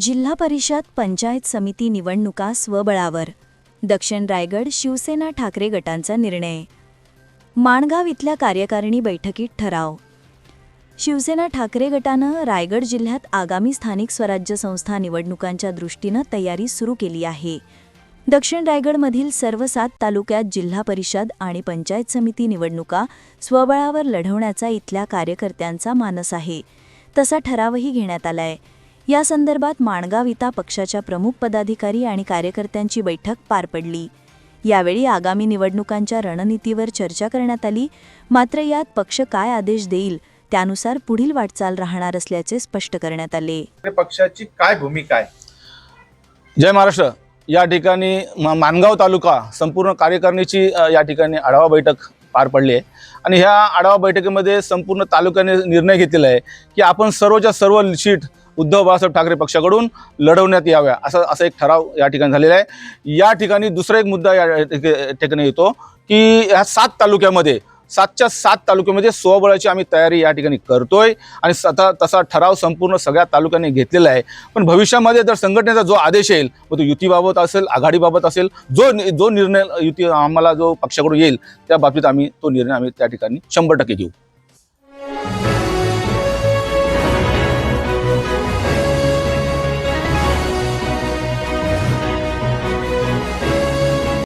जिल्हा परिषद पंचायत समिती निवडणुका स्वबळावर. दक्षिण रायगड शिवसेना ठाकरे गटांचा निर्णय. माणगाव इथल्या कार्यकारिणी बैठकीत ठराव. शिवसेना ठाकरे गटानं रायगड जिल्ह्यात आगामी स्थानिक स्वराज्य संस्था निवडणुकांच्या दृष्टीनं तयारी सुरू केली आहे. दक्षिण रायगडमधील सर्व सात तालुक्यात जिल्हा परिषद आणि पंचायत समिती निवडणुका स्वबळावर लढवण्याचा इथल्या कार्यकर्त्यांचा मानस आहे. तसा ठरावही घेण्यात आलाय. या संदर्भात माणगाव इथं पक्षाच्या प्रमुख पदाधिकारी आणि कार्यकर्त्यांची बैठक पार पडली. यावेळी आगामी निवडणुकांच्या रणनीतीवर चर्चा करण्यात आली. मात्र यात पक्ष काय आदेश देईल त्यानुसार पुढील वाटचाल राहणार असल्याचे स्पष्ट करण्यात आले. पक्षाची काय भूमिका आहे? जय महाराष्ट्र. या ठिकाणी मा- मानगाव तालुका संपूर्ण कार्यकारिणीची या ठिकाणी आढावा बैठक पार पडली आहे. आणि ह्या आढावा बैठकीमध्ये संपूर्ण तालुक्याने निर्णय घेतलेला आहे की आपण सर्वच्या सर्व सीट उद्धव बाळासाहेब ठाकरे पक्षाकडून लढवण्यात याव्या. असा असा एक ठराव या ठिकाणी झालेला आहे. या ठिकाणी दुसरा एक मुद्दा या ठिकाणी येतो की ह्या सात तालुक्यामध्ये सातच्या सात तालुक्यामध्ये स्वबळाची आम्ही तयारी या ठिकाणी करतोय आणि सता तसा ठराव संपूर्ण सगळ्या तालुक्यांनी घेतलेला आहे. पण भविष्यामध्ये जर संघटनेचा जो आदेश येईल मग तो युतीबाबत असेल आघाडीबाबत असेल जो जो निर्णय युती आम्हाला जो पक्षाकडून येईल त्या बाबतीत आम्ही तो निर्णय आम्ही त्या ठिकाणी शंभर टक्के घेऊ.